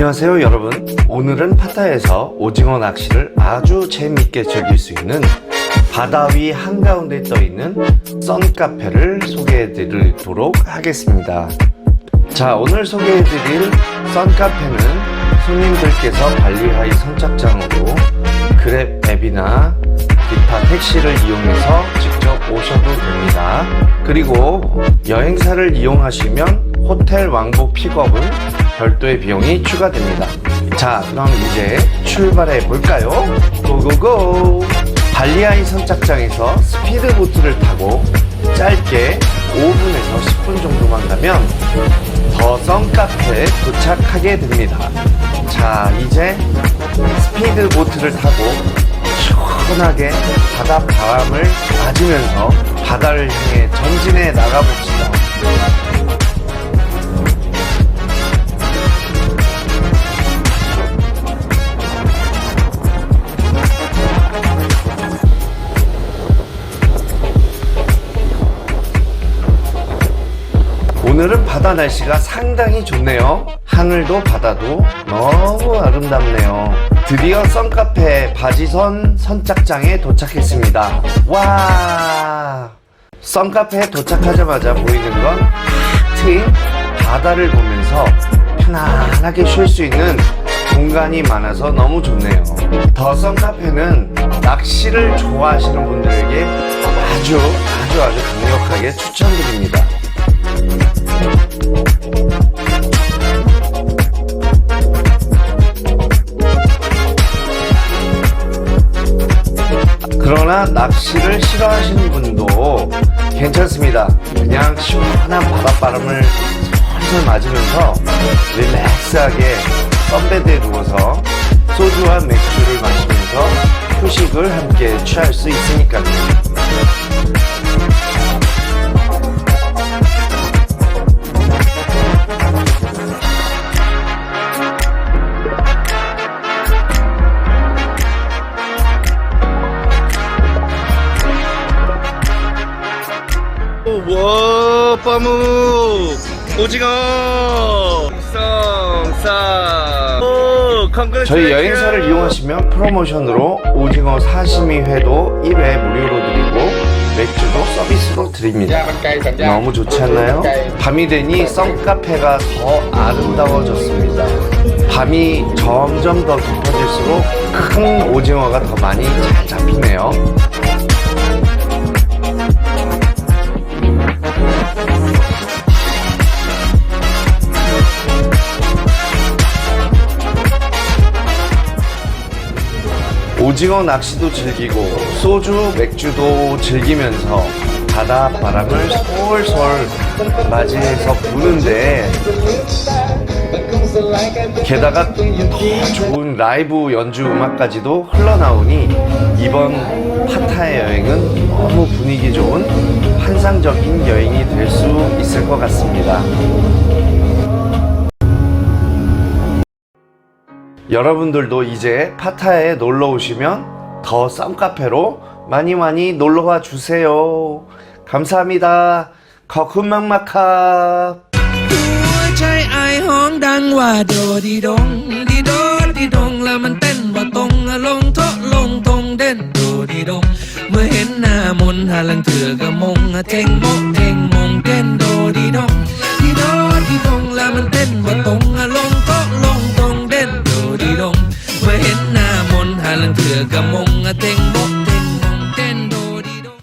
안녕하세요 여러분. 오늘은 파타에서 오징어 낚시를 아주 재밌게 즐길 수 있는 바다 위 한가운데 떠있는 썬카페를 소개해 드리도록 하겠습니다. 자 오늘 소개해 드릴 썬카페는 손님들께서 발리하이 선착장으로 그랩 앱이나 기타 택시를 이용해서 직접 오셔도 됩니다. 그리고 여행사를 이용하시면 호텔 왕복 픽업은 별도의 비용이 추가됩니다. 자, 그럼 이제 출발해 볼까요? 고고고! 발리아이 선착장에서 스피드보트를 타고 짧게 5분에서 10분 정도만 가면 더 썬카페에 도착하게 됩니다. 자, 이제 스피드보트를 타고 시원하게 바다 바람을 맞으면서 바다를 향해 전진해 나가봅시다. 오늘은 바다 날씨가 상당히 좋네요. 하늘도 바다도 너무 아름답네요. 드디어 썬카페 바지선 선착장에 도착했습니다. 와! 썬카페에 도착하자마자 보이는 건탁 트인 바다를 보면서 편안하게 쉴 수 있는 공간이 많아서 너무 좋네요. 더 썬카페는 낚시를 좋아하시는 분들에게 아주 아주 아주 강력하게 추천드립니다. 그러나 낚시를 싫어하시는 분도 괜찮습니다. 그냥 시원한 바닷바람을 솔솔 맞으면서 릴렉스하게 썬베드에 누워서 소주와 맥주를 마시면서 휴식을 함께 취할 수 있으니까요. 와 빠무 오징어 쌍쌍 저희 여행사를 이용하시면 프로모션으로 오징어 사시미 회도 1회 무료로 드리고 맥주도 서비스로 드립니다. 너무 좋지 않나요? 밤이 되니 썬카페가 더 아름다워졌습니다. 밤이 점점 더 깊어질수록 큰 오징어가 더 많이 잘 잡히네요. 오징어 낚시도 즐기고 소주 맥주도 즐기면서 바다 바람을 솔솔 맞이해서 부는데 게다가 더 좋은 라이브 연주 음악까지도 흘러나오니 이번 파타의 여행은 너무 분위기 좋은 환상적인 여행이 될 수 있을 것 같습니다. 여러분들도 이제 파타야에 놀러 오시면 더 쌈카페로 많이 많이 놀러 와 주세요. 감사합니다. 거쿤막막합 หัวใจไอายห้องดังว่าโดดีดงดีโดดีดงแล้วมันเต้นว่าตรงลงโทะลงตรงเด่นโดดีดง เมื่อเห็นหน้ามนต์หาลังเถือกะมงเท่งโมกเท่งมงเต้นโดดีดงดีโดดีดงแล้วมันเต้นว่าตรงลงโทะ